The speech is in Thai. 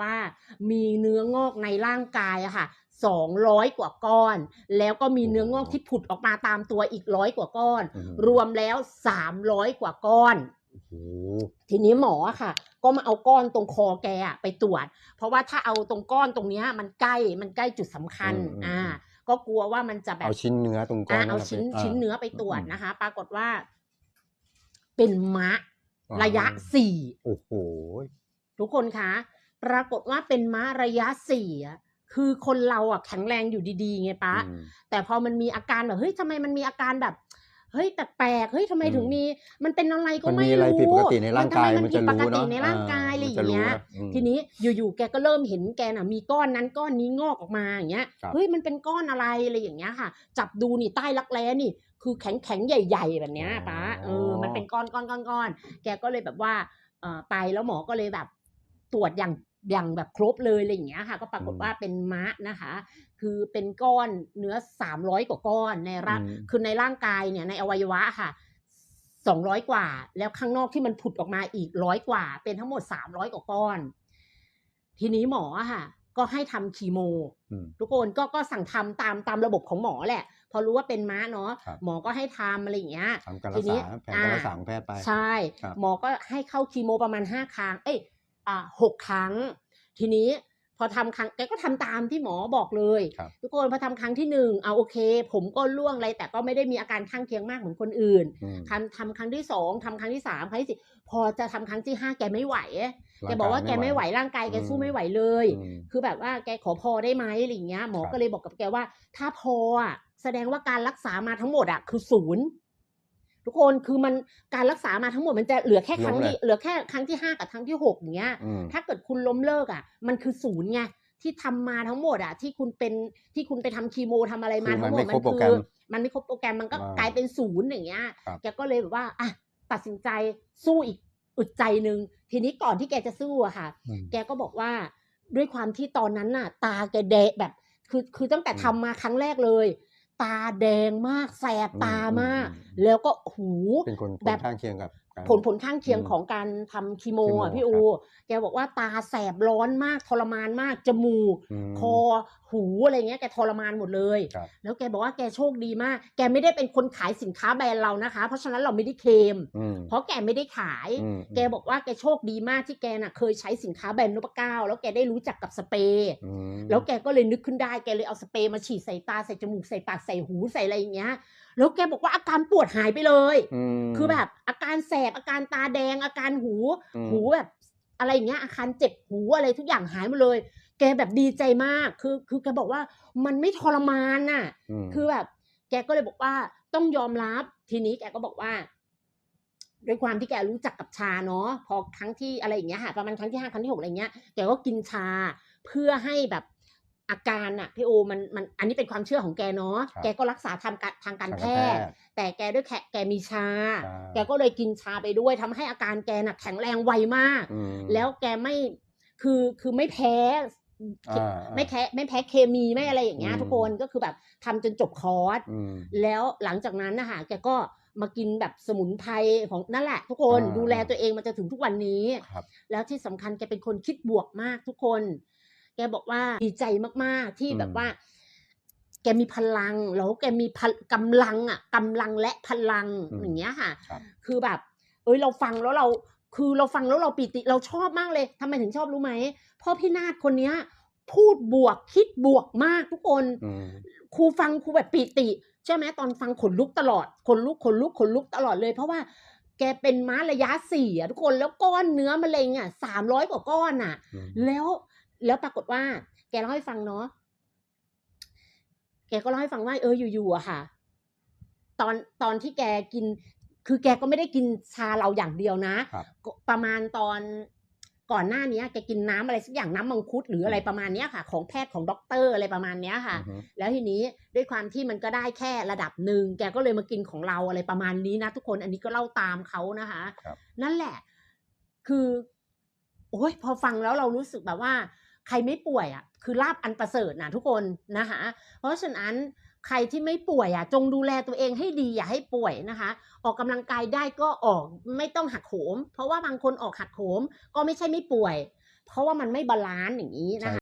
ว่ามีเนื้องอกในร่างกายอะค่ะสองร้อยกว่าก้อน แล้วก็มีเนื้องอกที่ผุดออกมาตามตัวอีกร้อยกว่าก้อนอืมรวมแล้วสามร้อยกว่าก้อนโอ้โหทีนี้หมออะค่ะ ก็มาเอาก้อนตรงคอแกอะไปตรวจ เพราะว่าถ้าเอาตรงก้อนตรงเนี้ยมันใกล้มันใกล้จุดสำคัญอ่าก็กลัวว่ามันจะแบบเอาชิ้นเนื้อตรงก้ออ่านเอาะชิ้นไปชิ้นเนื้อไปตรวจอืมนะคะ ปรากฏว่า เป็นมะอ่าระยะสี่โอ้โหทุกคนคะ ปรากฏว่าเป็นม้าระยะสี่อะคือคนเราอะแข็งแรงอยู่ดีๆไงปะอืมแต่พอมันมีอาการแบบเฮ้ยทำไมมันมีอาการแบบเฮ้ยแปลกๆเฮ้ยทำไมถึงอืมมี มันเป็นอะไรก็มันไม่มีอะไรรู้ผิดปกติในร่างกายทำไมมันผิจะดปรู้กติเนาะในร่างกายอะไรมัอนจะย่างรู้เงี้ยนะอืมทีนี้อยู่ๆแกก็เริ่มเห็นแกน่ะมีก้อนนั้นก้อนนี้งอกออกมาอย่างเงี้ยครับเฮ้ยมันเป็นก้อนอะไรอะไรอย่างเงี้ยค่ะ จับดูนี่ใต้รักแร้นี่ คือแข็งแข็งๆใหญ่ ๆ แบบเนี้ยป้าเออมันเป็นก้อนก้อนก้อนก้อนแกก็เลยแบบว่าเออไปแล้วหมอก็เลยแบบตรวจอย่าง อย่างแบบครบเลยอะไรอย่างเงี้ยค่ะ ก็ปรากฏอืมว่าเป็นมะนะคะ คือเป็นก้อนเนื้อสามร้อยกว่าก้อนในร่างอืมคือในร่างกายเนี่ยในอวัยวะค่ะสองร้อยกว่า แล้วข้างนอกที่มันผุดออกมาอีกร้อยกว่า เป็นทั้งหมดสามร้อยกว่าก้อน ทีนี้หมออะค่ะ ก็ให้ทำคีโมอืมทุกคนก็ก็สั่งทำตามตามระบบของหมอแหละ พอรู้ว่าเป็นม้าเนาะครับหมอก็ให้ทำอะไรอย่างเงี้ยทำการทีรักนี้ษาแผนการอ่ารักษาของแพทย์ไปใช่ครับหมอก็ให้เข้าคีโมประมาณห้าครั้งเอ้ยอ่า หกครั้ง ทีนี้พอทำครั้งแกก็ทำตามที่หมอบอกเลยครับทุกคนพอทำครั้งที่หนึ่งเอาโอเค ผมก็ล่วงอะไรแต่ก็ไม่ได้มีอาการข้างเคียงมากเหมือนคนอื่นอืมทำทำครั้งที่สองทำครั้งที่สามครั้งที่สี่พอจะทำครั้งที่ห้าแกไม่ไหวแกร่งบอกว่าแกไม่ไหวร่างกายแกสู้ไม่ไหวเลยอืมคือแบบว่าแกขอพอได้ไหมอะไรอย่างเงี้ยหมอครับก็เลยบอกกับแกว่า ถ้าพออะแสดงว่าการรักษามาทั้งหมดอะคือศูนย์ ทุกคนคือมันการรักษามาทั้งหมดมันจะเหลือแค่ครั้งที่เหลือแค่ครั้งที่ห้ากับครั้งที่หกอย่างเงี้ยอืมถ้าเกิดคุณล้มเลิกอะ มันคือศูนย์ไงที่ทำมาทั้งหมดอะที่คุณเป็นที่คุณไปทำคีโมทำอะไรมาคือมัทั้นงหมไม่ดครบโปรแกรมมันไม่ครบโปรแกรมมันก็อ่ากลายเป็นศูนย์อย่างเงี้ยครับแกก็เลยแบบว่าอะตัดสินใจสู้อีกอึดใจหนึ่งทีนี้ก่อนที่แกจะสู้อะค่ะอืมแกก็บอกว่าด้วยความที่ตอนนั้นน่ะ ตาแกแดงแบบคือคือตั้งแต่อืมทำมาครั้งแรกเลย ตาแดงมากแสบตามากอืมอืมแล้วก็หูเป็นคนผแบลบข้างเคียงกับการผลผลข้างเคียงอืมของการทำคีโมคีโมอะพี่อูครับแกบอกว่าตาแสบร้อนมากทรมานมาก จมูกมคอหูอะไรเงี้ยแกทรมานหมดเลยครับแล้วแกบอกว่าแกโชคดีมาก แกไม่ได้เป็นคนขายสินค้าแบรนด์เรานะคะ เพราะฉะนั้นเราไม่ได้เคลมอืมเพราะแกไม่ได้ขายอืมแกบอกว่าแกโชคดีมากที่แกน่ะเคยใช้สินค้าแบรนด์นพเก้าแล้วแกได้รู้จักกับสเปรย์อืมแล้วแกก็เลยนึกขึ้นได้แกเลยเอาสเปรย์มาฉีดใส่ตาใส่จมูกใส่ปากใส่หูใส่อะไรอย่างเงี้ยแล้วแกบอกว่าอาการปวดหายไปเลยมคือแบบอาการแสบอาการตาแดงอาการหูอืมหูแบบอะไรอย่างเงี้ยอาการเจ็บหูอะไรทุกอย่างหายหมดเลย แกแบบดีใจมากคือ คือแกบอกว่ามันไม่ทรมานน่ะมคือแบบ แกก็เลยบอกว่าต้องยอมรับทีนี้แกก็บอกว่าด้วยความที่แกรู้จักกับชาเนาะพอครั้งที่อะไรอย่างเงี้ยค่ะประมาณครั้งที่ห้าครั้งที่หกอะไรเงี้ยแกก็กินชาเพื่อให้แบบ อาการอะพี่โอมันมันอันนี้เป็นความเชื่อของแกเนาะครับแกก็รักษาทางการทางการแพทย์ทย์แต่แกด้วยแค่แกมีชาใช่แกก็เลยกินชาไปด้วยทำให้อาการแกน่ะแข็งแรงไวมากอืมแล้วแกไม่คือคือไม่แพ้อ่าไม่แพ้ไม่แพ้เคมีไม่อะไรอย่างเงี้ยอืมทุกคนก็คือแบบทำจนจบคอร์สอืมแล้วหลังจากนั้นนะคะแกก็มากินแบบสมุนไพรของนั่นแหละ ทุกคนอ่าดูแลตัวเองมาจนถึงทุกวันนี้ครับแล้วที่สำคัญแกเป็นคนคิดบวกมากทุกคนแกบอกว่าดีใจมากๆที่อืมแบบว่า แกมีพลังแล้วแกมีพลกำลังอะกำลังและพลังอย่างเงี้ยค่ะครับคือแบบ เอ้ยเราฟังแล้วเรา คือเราฟังแล้วเราปิติเราชอบมากเลยทำไมถึงชอบรู้ไหมเพราะพี่นาฏคนเนี้ย พูดบวกคิดบวกมากทุกคนอืมครูฟังครูแบบปิติใช่ไหมตอนฟังขนลุกตลอดขนลุกขนลุกขนลุกตลอดเลย เพราะว่าแกเป็นม้าระยะสี่อะทุกคนแล้วก้อนเนื้อมะเร็งอะสามร้อยกว่าก้อนอะอืมแล้ว แล้วปรากฏว่า แกเล่าให้ฟังเนาะแกก็เล่าให้ฟังว่าเอออยู่ๆอะค่ะ ตอนตอนที่แกกิน คือแกก็ไม่ได้กินชาเราอย่างเดียวนะครับก็ประมาณตอนก่อนหน้านี้แกกินน้ำอะไรสักอย่างน้ำมังคุดหรืออะไรประมาณเนี้ยค่ะ ของแพทย์ของด็อกเตอร์อะไรประมาณเนี้ยค่ะอือฮึแล้วทีนี้ด้วยความที่มันก็ได้แค่ระดับหนึ่งแกก็เลยมากินของเราอะไรประมาณนี้นะทุกคนอันนี้ก็เล่าตามเขานะคะครับนั่นแหละ คือ โอ้ยพอฟังแล้วเรารู้สึกแบบว่า ใครไม่ป่วยอะคือลาบอันประเสริฐนะทุกคนนะคะเพราะฉะนั้นใครที่ไม่ป่วยอะจงดูแลตัวเองให้ดีอย่าให้ป่วยนะคะ ออกกำลังกายได้ก็ออกไม่ต้องหักโหม เพราะว่าบางคนออกหักโหมก็ไม่ใช่ไม่ป่วย เพราะว่ามันไม่บาลานซ์อย่างนี้นะคะ